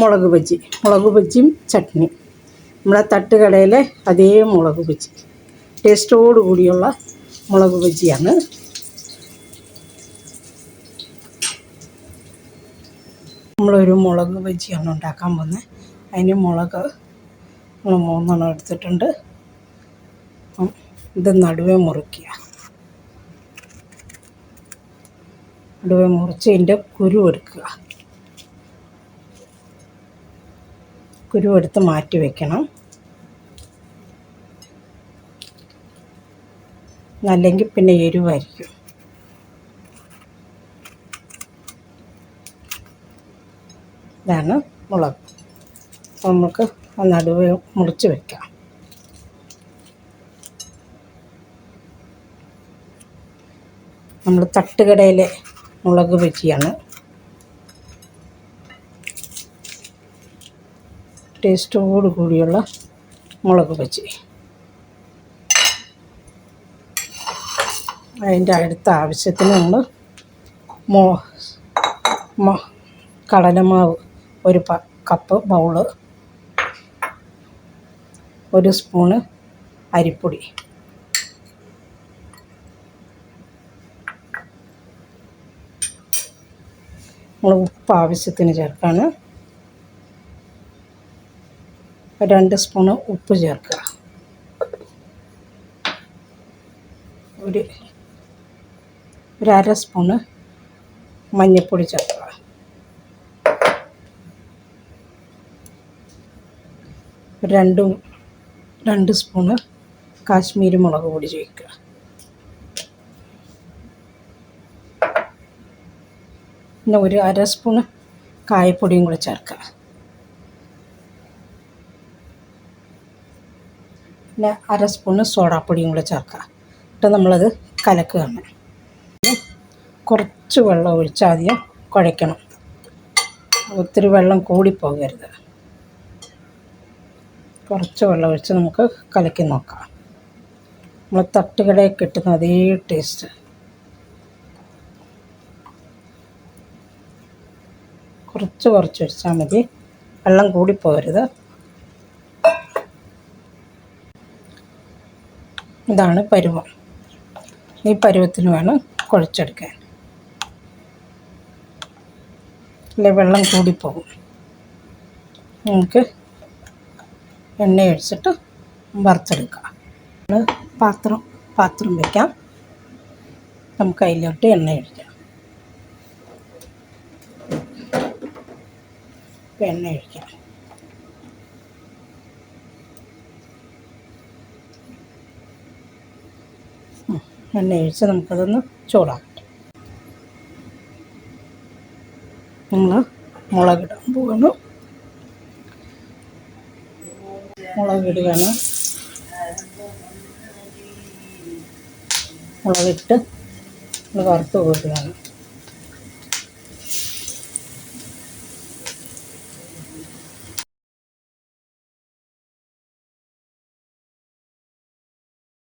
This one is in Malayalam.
മുളക് ബജ്ജി. മുളക് ബജ്ജിയും ചട്നി നമ്മുടെ തട്ടുകടയിലെ അതേ മുളക് ബജ്ജി. ടേസ്റ്റോടു കൂടിയുള്ള മുളക് ബജ്ജിയാണ്. നമ്മളൊരു മുളക് ബജ്ജിയാണ് ഉണ്ടാക്കാൻ പോകുന്നത്. അതിന് മുളക് നമ്മൾ മൂന്നെണ്ണം എടുത്തിട്ടുണ്ട്. ഇത് നടുവേ മുറിക്കുക. നടുവേ മുറിച്ച് ഇതിന്റെ കുരു എടുക്കുക. കുരു എടുത്ത് മാറ്റി വെക്കണം. അല്ലെങ്കിൽ പിന്നെ എരിവായിരിക്കും. ഇതാണ് മുളക്. നമുക്ക് നടുവ് മുറിച്ച് വെക്കാം. നമ്മൾ തട്ടുകടയിലെ മുളക് ബജിയാണ് ടേസ്റ്റോട് കൂടിയുള്ള മുളക് ബജി അതിന്റെ അടുത്ത ആവശ്യത്തിന് നമ്മൾ മോ കടലമാവ് ഒരു പ കപ്പ് ബൗൾ ഒരു സ്പൂണ് അരിപ്പൊടി. നമ്മൾ ഉപ്പ് ആവശ്യത്തിന് ചേർക്കാണ്. രണ്ട് സ്പൂണ് ഉപ്പ് ചേർക്കുക. ഒരു ഒരു അര സ്പൂണ് മഞ്ഞൾപ്പൊടി ചേർക്കുക. രണ്ട് രണ്ട് സ്പൂണ് കാശ്മീരി മുളക് പൊടി ചേർക്കുക. പിന്നെ ഒരു അര സ്പൂണ് കായപ്പൊടിയും കൂടെ ചേർക്കുക. പിന്നെ അര സ്പൂണ് സോഡാപ്പൊടിയും കൂടെ ചേർക്കുക. എന്നിട്ട് നമ്മളത് കലക്കുകയാണ്. കുറച്ച് വെള്ളം ഒഴിച്ച് ആദ്യം കുഴയ്ക്കണം. ഒത്തിരി വെള്ളം കൂടിപ്പോകരുത് കുറച്ച് വെള്ളം ഒഴിച്ച് നമുക്ക് കലക്കി നോക്കാം. നമ്മൾ തട്ടുകടയിൽ കിട്ടുന്ന അതേ ടേസ്റ്റ്. കുറച്ച് കുറച്ച് ഒഴിച്ചാൽ മതി. വെള്ളം കൂടിപ്പോകരുത് ഇതാണ് പരുവം. ഈ പരുവത്തിന് വേണം കുഴച്ചെടുക്കാൻ. അല്ലെ വെള്ളം കൂടിപ്പോകും. നമുക്ക് എണ്ണ ഒഴിച്ചിട്ട് വറുത്തെടുക്കാം. പാത്രം. പാത്രം വയ്ക്കാം നമുക്ക് അതിലോട്ട് എണ്ണ ഒഴിക്കാം. എണ്ണ ഒഴിക്കാം. എണ്ണ ഒഴിച്ച് നമുക്കതൊന്ന് ചൂടാക്കാം. നമ്മൾ മുളകിടാൻ പോകുന്നു. മുളകിടുകയാണ്. മുളകിട്ട് നമ്മൾ വറുത്ത് കൊടുക്കുകയാണ്.